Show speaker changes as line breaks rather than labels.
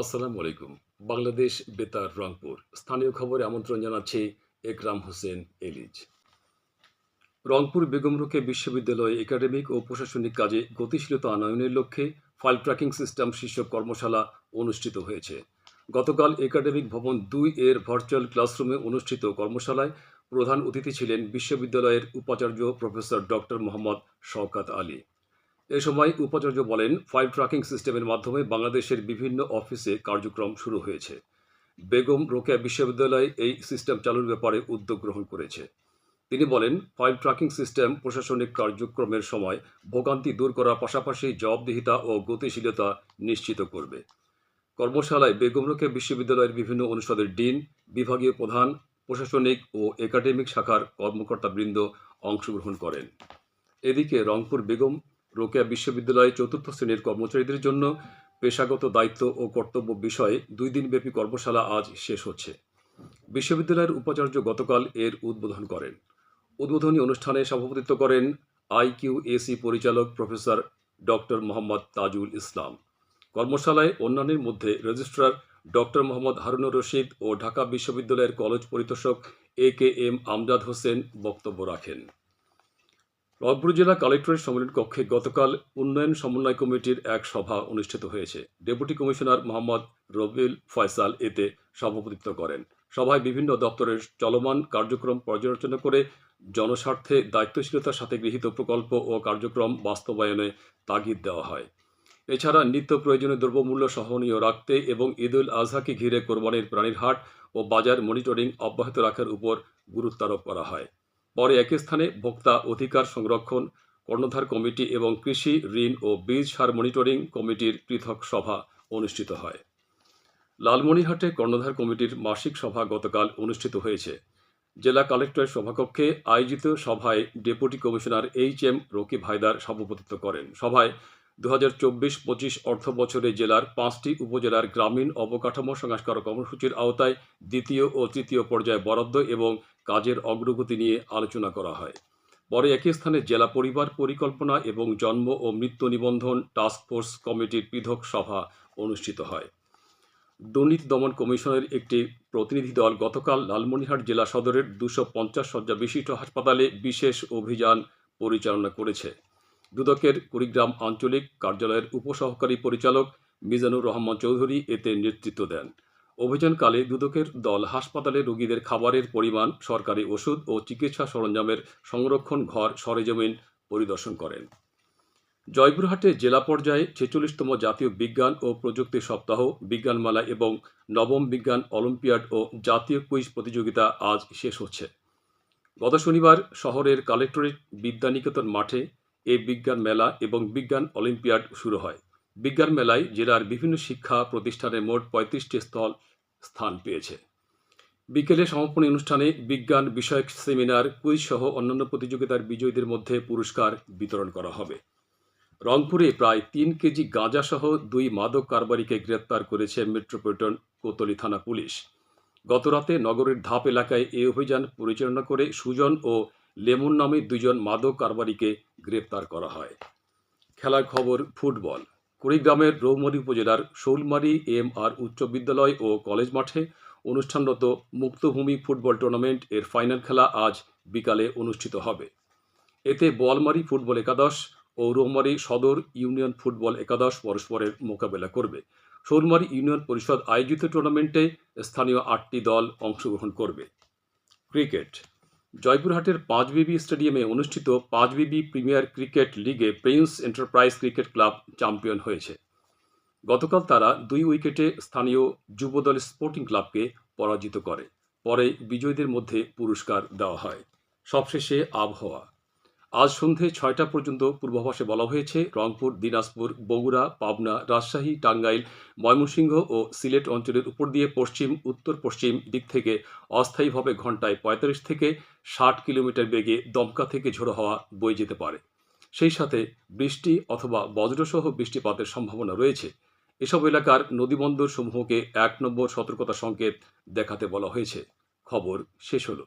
আসসালামু আলাইকুম। বাংলাদেশ বেতার, রংপুর। স্থানীয় খবরে আমন্ত্রণ জানাচ্ছি একরাম হোসেন এলিজ। রংপুর বেগম বিশ্ববিদ্যালয়ে একাডেমিক ও প্রশাসনিক কাজে গতিশীলতা আনয়নের লক্ষ্যে ফাইল ট্র্যাকিং সিস্টেম শীর্ষক কর্মশালা অনুষ্ঠিত হয়েছে। গতকাল একাডেমিক ভবন দুই এর ভার্চুয়াল ক্লাসরুমে অনুষ্ঠিত কর্মশালায় প্রধান অতিথি ছিলেন বিশ্ববিদ্যালয়ের উপাচার্য প্রফেসর ডক্টর মোহাম্মদ শওকাত আলী। এ সময় উপাচার্য বলেন ফাইল ট্র্যাকিং সিস্টেমের মাধ্যমে বাংলাদেশের বিভিন্ন অফিসে কার্যক্রম শুরু হয়েছে। বেগম রোকেয়া বিশ্ববিদ্যালয় এই সিস্টেম চালুর ব্যাপারে উদ্যোগ গ্রহণ করেছে। তিনি বলেন ফাইল ট্র্যাকিং সিস্টেম প্রশাসনিক কার্যক্রমের সময় ভোগান্তি দূর করার পাশাপাশি জবাবদিহিতা ও গতিশীলতা নিশ্চিত করবে। কর্মশালায় বেগম রোকেয়া বিশ্ববিদ্যালয়ের বিভিন্ন অনুষদের ডিন, বিভাগীয় প্রধান, প্রশাসনিক ও একাডেমিক শাখার কর্মকর্তাবৃন্দ অংশগ্রহণ করেন। এদিকে রংপুর বেগম রোকেয়া বিশ্ববিদ্যালয়ে চতুর্থ শ্রেণির কর্মচারীদের জন্য পেশাগত দায়িত্ব ও কর্তব্য বিষয়ে দুই দিনব্যাপী কর্মশালা আজ শেষ হচ্ছে। বিশ্ববিদ্যালয়ের উপাচার্য গতকাল এর উদ্বোধন করেন। উদ্বোধনী অনুষ্ঠানে সভাপতিত্ব করেন আইকিউএসি পরিচালক প্রফেসর ডক্টর মোহাম্মদ তাজুল ইসলাম। কর্মশালায় অন্যান্যের মধ্যে রেজিস্ট্রার ডক্টর মোহাম্মদ হারুনুর রশিদ ও ঢাকা বিশ্ববিদ্যালয়ের কলেজ পরিদর্শক A K M Amjad Hossain বক্তব্য রাখেন। রংপুর জেলা কালেক্টরেট সম্মেলন কক্ষে গতকাল উন্নয়ন সমন্বয় কমিটির এক সভা অনুষ্ঠিত হয়েছে। ডেপুটি কমিশনার মোহাম্মদ রবিউল ফয়সাল এতে সভাপতিত্ব করেন। সভায় বিভিন্ন দপ্তরের চলমান কার্যক্রম পর্যালোচনা করে জনস্বার্থে দায়িত্বশীলতার সাথে গৃহীত প্রকল্প ও কার্যক্রম বাস্তবায়নে তাগিদ দেওয়া হয়। এছাড়া নিত্য প্রয়োজনীয় দ্রব্যমূল্য সহনীয় রাখতে এবং ঈদুল আজহাকে ঘিরে কোরবানির প্রাণীর হাট ও বাজার মনিটরিং অব্যাহত রাখার উপর গুরুত্বারোপ করা হয়। পরে একই স্থানে ভোক্তা অধিকার সংরক্ষণ, কর্ণধার কমিটি এবং কৃষি, ঋণ ও বীজ সার মনিটরিং কমিটির পৃথক সভা অনুষ্ঠিত হয়। লালমনিরহাটে কর্ণধার কমিটির মাসিক সভা গতকাল অনুষ্ঠিত হয়েছে। জেলা কালেক্টরের সভাকক্ষে আয়োজিত সভায় deputy commissioner H M Rakib Haider সভাপতিত্ব করেন। সভায় দু হাজার চব্বিশ পঁচিশ অর্থ বছরে জেলার পাঁচটি উপজেলার গ্রামীণ অবকাঠামো সংস্কার কর্মসূচির আওতায় দ্বিতীয় ও তৃতীয় পর্যায়ে বরাদ্দ এবং কাজের অগ্রগতি নিয়ে আলোচনা করা হয়। পরে একই স্থানে জেলা পরিবার পরিকল্পনা এবং জন্ম ও মৃত্যু নিবন্ধন টাস্ক ফোর্স কমিটির পৃথক সভা অনুষ্ঠিত হয়। দুর্নীতি দমন কমিশনের একটি প্রতিনিধি দল গতকাল লালমনিরহাট জেলা সদরের দুশো পঞ্চাশ শয্যা বিশিষ্ট হাসপাতালে বিশেষ অভিযান পরিচালনা করেছে। দুদকের কুড়িগ্রাম আঞ্চলিক কার্যালয়ের উপসহকারী পরিচালক মিজানুর রহমান চৌধুরী এতে নেতৃত্ব দেন। অভিযানকালে দুদকের দল হাসপাতালে রোগীদের খাবারের পরিমাণ, সরকারি ওষুধ ও চিকিৎসা সরঞ্জামের সংরক্ষণ ঘর, সরেজমিন পরিদর্শন করেন। জয়পুরহাটে জেলা পর্যায়ে ছেচল্লিশতম জাতীয় বিজ্ঞান ও প্রযুক্তি সপ্তাহ, বিজ্ঞানমেলা এবং নবম বিজ্ঞান অলিম্পিয়াড ও জাতীয় কুইজ প্রতিযোগিতা আজ শেষ হচ্ছে। গত শনিবার শহরের কালেক্টরেট বিদ্যানিকেতন মাঠে এই বিজ্ঞান মেলা এবং বিজ্ঞান অলিম্পিয়াড শুরু হয়। বিজ্ঞান মেলায় জেলার বিভিন্ন শিক্ষা প্রতিষ্ঠানে মোট পঁয়ত্রিশটি স্থল স্থান পেয়েছে। বিকেলে সমাপনী অনুষ্ঠানে বিজ্ঞান বিষয়ক সেমিনার, কুইজ সহ অন্যান্য প্রতিযোগিতার বিজয়ীদের মধ্যে পুরস্কার বিতরণ করা হবে। রংপুরে প্রায় তিন কেজি গাঁজাসহ দুই মাদক কারবারিকে গ্রেপ্তার করেছে মেট্রোপলিটন কোতলি থানা পুলিশ। গতরাতে নগরের ধাপ এলাকায় এই অভিযান পরিচালনা করে সুজন ও লেমন নামে দুজন মাদক কারবারিকে গ্রেপ্তার করা হয়। খেলার খবর ফুটবল। কুড়িগ্রামের রৌমারী উপজেলার শৌলমারি এম আর উচ্চ বিদ্যালয় ও কলেজ মাঠে অনুষ্ঠানরত মুক্তভূমি ফুটবল টুর্নামেন্ট এর ফাইনাল খেলা আজ বিকালে অনুষ্ঠিত হবে। এতে বোয়ালমারি ফুটবল একাদশ ও রৌমারী সদর ইউনিয়ন ফুটবল একাদশ পরস্পরের মোকাবেলা করবে। শৌলমারি ইউনিয়ন পরিষদ আয়োজিত টুর্নামেন্টে স্থানীয় আটটি দল অংশগ্রহণ করবে। ক্রিকেট জয়পুরহাটের পাঁচ বিবি স্টেডিয়ামে অনুষ্ঠিত পাঁচ বিবি প্রিমিয়ার ক্রিকেট লিগে prince enterprise cricket club champion হয়েছে। গতকাল তারা দুই উইকেটে স্থানীয় যুবদল স্পোর্টিং ক্লাবকে পরাজিত করে। পরে বিজয়ীদের মধ্যে পুরস্কার দেওয়া হয়। সবশেষে আবহাওয়া। আজ সন্ধে ছয়টা পর্যন্ত পূর্বাভাসে বলা হয়েছে, রংপুর, দিনাজপুর, বগুড়া, পাবনা, রাজশাহী, টাঙ্গাইল, ময়মনসিংহ ও সিলেট অঞ্চলের উপর দিয়ে পশ্চিম, উত্তর পশ্চিম দিক থেকে অস্থায়ীভাবে ঘন্টায় পঁয়তাল্লিশ থেকে ষাট কিলোমিটার বেগে দমকা থেকে ঝোড়ো হওয়া বয়ে যেতে পারে। সেই সাথে বৃষ্টি অথবা বজ্রসহ বৃষ্টিপাতের সম্ভাবনা রয়েছে। এসব এলাকার নদীবন্দর সমূহকে এক নম্বর সতর্কতা সংকেত দেখাতে বলা হয়েছে। খবর শেষ হলো।